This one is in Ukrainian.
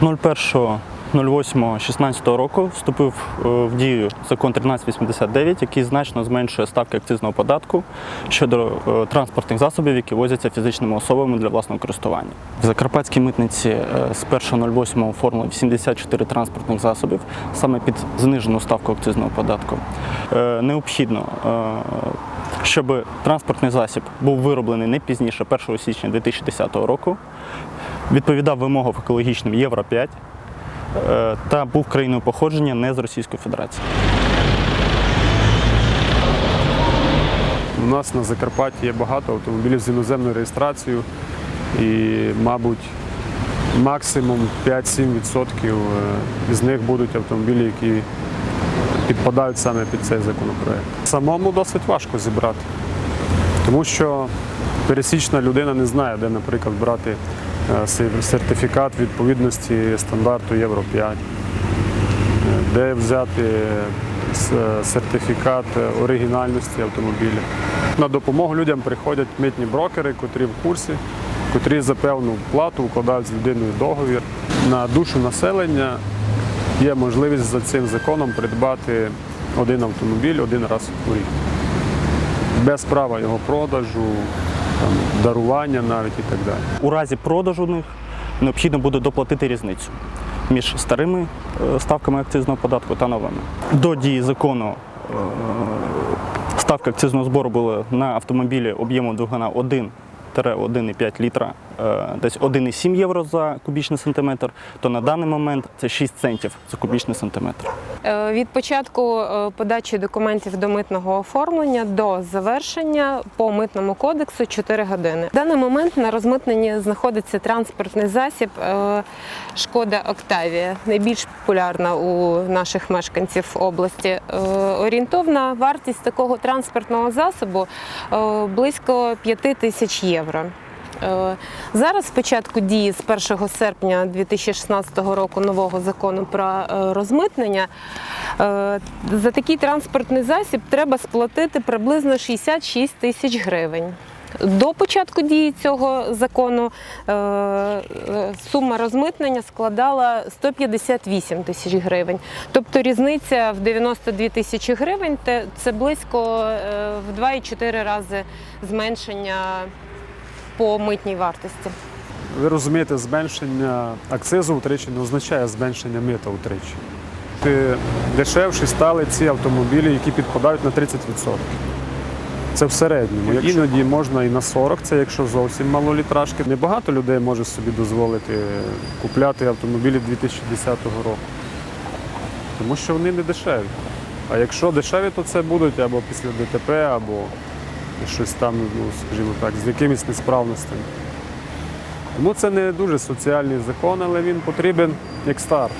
01.08.16 року вступив е, в дію закон 1389, який значно зменшує ставки акцизного податку щодо е, транспортних засобів, які возяться фізичними особами для власного користування. В Закарпатській митниці е, з 1.08 оформили 84 транспортних засобів саме під знижену ставку акцизного податку. Необхідно щоб транспортний засіб був вироблений не пізніше 1 січня 2010 року, відповідав вимогам екологічним Євро 5 е, та був країною походження не з Російської Федерації. У нас на Закарпатті є багато автомобілів з іноземною реєстрацією і, мабуть, максимум 5-7% з них будуть автомобілі, які підпадають саме під цей законопроект. Самому досить важко зібрати, тому що пересічна людина не знає, де, наприклад, брати е, сертифікат відповідності стандарту Євро 5 де взяти сертифікат оригінальності автомобіля. На допомогу людям приходять митні брокери, котрі в курсі, котрі за певну плату укладають з людиною договір. На душу населення є можливість за цим законом придбати один автомобіль один раз у рік. Без права його продажу, там, дарування навіть і так далі. У разі продажу них необхідно буде доплатити різницю між старими е, ставками акцизного податку та новими. До дії закону е, ставка акцизного збору була на автомобілі об'ємом двигуна 1 1,5 літра, десь 1,7 євро за кубічний сантиметр, то на даний момент це 6 центів за кубічний сантиметр. Е, Від початку е, подачі документів до митного оформлення до завершення по митному кодексу 4 години. В даний момент на розмитненні знаходиться транспортний засіб е, Шкода Октавія, найбільш популярна у наших мешканців області. Е, Орієнтовна вартість такого транспортного засобу е, близько 5 тисяч євро. Е, Зараз з початку дії з 1 серпня 2016 року нового закону про е, розмитнення е, за такий транспортний засіб треба сплатити приблизно 66 тисяч гривень. До початку дії цього закону сума розмитнення складала 158 тисяч гривень. Тобто різниця в 92 тисячі гривень це близько в 2,4 рази зменшення по митній вартості. Ви розумієте, зменшення акцизу втричі не означає зменшення мита втричі. Е, Дешевші стали ці автомобілі, які підпадають на 30%. Це в середньому. Іноді можна і на 40, це якщо зовсім малолітражки. Небагато людей може собі дозволити купляти автомобілі 2010 року. Тому що вони не дешеві. А якщо дешеві, то це будуть або після ДТП, або щось там, ну, скажімо так, з якимись несправностями. Тому це не дуже соціальний закон, але він потрібен як старт.